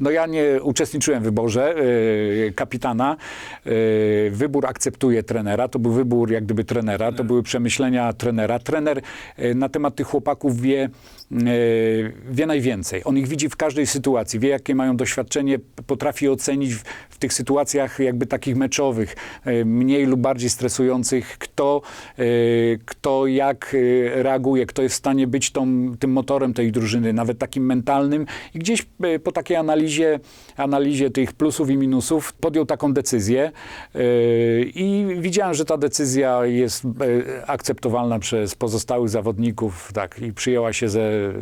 No ja nie uczestniczyłem w wyborze e, kapitana. E, wybór akceptuje trenera. To był wybór jak gdyby trenera. To były przemyślenia trenera. Trener e, na temat tych chłopaków wie, e, wie najwięcej. On ich widzi w każdej sytuacji. Wie, jakie mają doświadczenie. Potrafi ocenić w, w tych sytuacjach jakby takich meczowych, e, mniej lub bardziej stresujących, kto, e, kto jak e, reaguje, kto jest w stanie być tą, tym motorem tej drużyny, nawet takim mentalnym. I gdzieś e, po takiej analizie, analizie tych plusów i minusów podjął taką decyzję i widziałem, że ta decyzja jest akceptowalna przez pozostałych zawodników, tak, i przyjęła się ze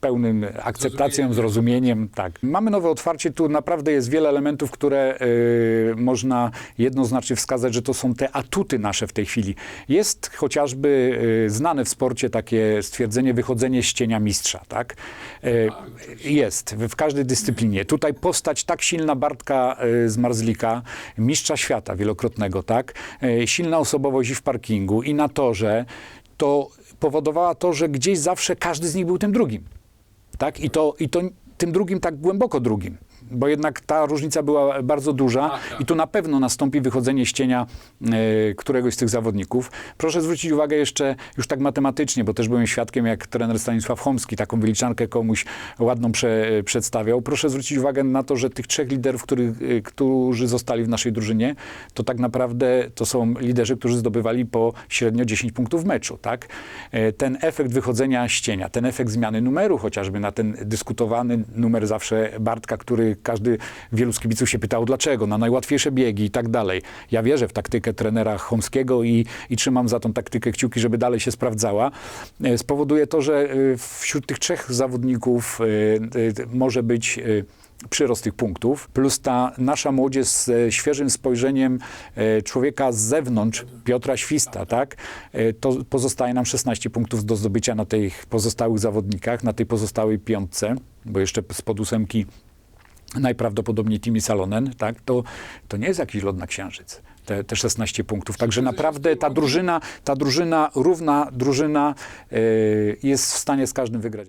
pełnym akceptacją, zrozumieniem, tak. Mamy nowe otwarcie, tu naprawdę jest wiele elementów, które e, można jednoznacznie wskazać, że to są te atuty nasze w tej chwili. Jest chociażby e, znane w sporcie takie stwierdzenie wychodzenie z cienia mistrza, tak? E, jest, w każdej dyscyplinie. Tutaj postać tak silna Bartka e, z Marzlika, mistrza świata wielokrotnego, tak? E, Silna osobowość i w parkingu, i na torze, to powodowała to, że gdzieś zawsze każdy z nich był tym drugim. Tak? I, to, I to tym drugim tak głęboko drugim. Bo jednak ta różnica była bardzo duża i tu na pewno nastąpi wychodzenie z cienia e, któregoś z tych zawodników. Proszę zwrócić uwagę jeszcze już tak matematycznie, bo też byłem świadkiem, jak trener Stanisław Chomski taką wyliczankę komuś ładną prze, przedstawiał. Proszę zwrócić uwagę na to, że tych trzech liderów, których, e, którzy zostali w naszej drużynie, to tak naprawdę to są liderzy, którzy zdobywali po średnio 10 punktów w meczu. Tak? E, Ten efekt wychodzenia z cienia, ten efekt zmiany numeru chociażby na ten dyskutowany numer zawsze Bartka, który każdy, wielu z kibiców się pytało dlaczego, na najłatwiejsze biegi i tak dalej. Ja wierzę w taktykę trenera Chomskiego i, i trzymam za tą taktykę kciuki, żeby dalej się sprawdzała. E, Spowoduje to, że e, wśród tych trzech zawodników e, może być przyrost tych punktów, plus ta nasza młodzież z świeżym spojrzeniem człowieka z zewnątrz, Piotra Śwista, tak, to pozostaje nam 16 punktów do zdobycia na tych pozostałych zawodnikach, na tej pozostałej piątce, bo jeszcze spod ósemki najprawdopodobniej Timi Salonen, tak, to, to nie jest jakiś lod na księżyc. Te, te 16 punktów. Także naprawdę ta drużyna, ta drużyna, równa drużyna e, jest w stanie z każdym wygrać.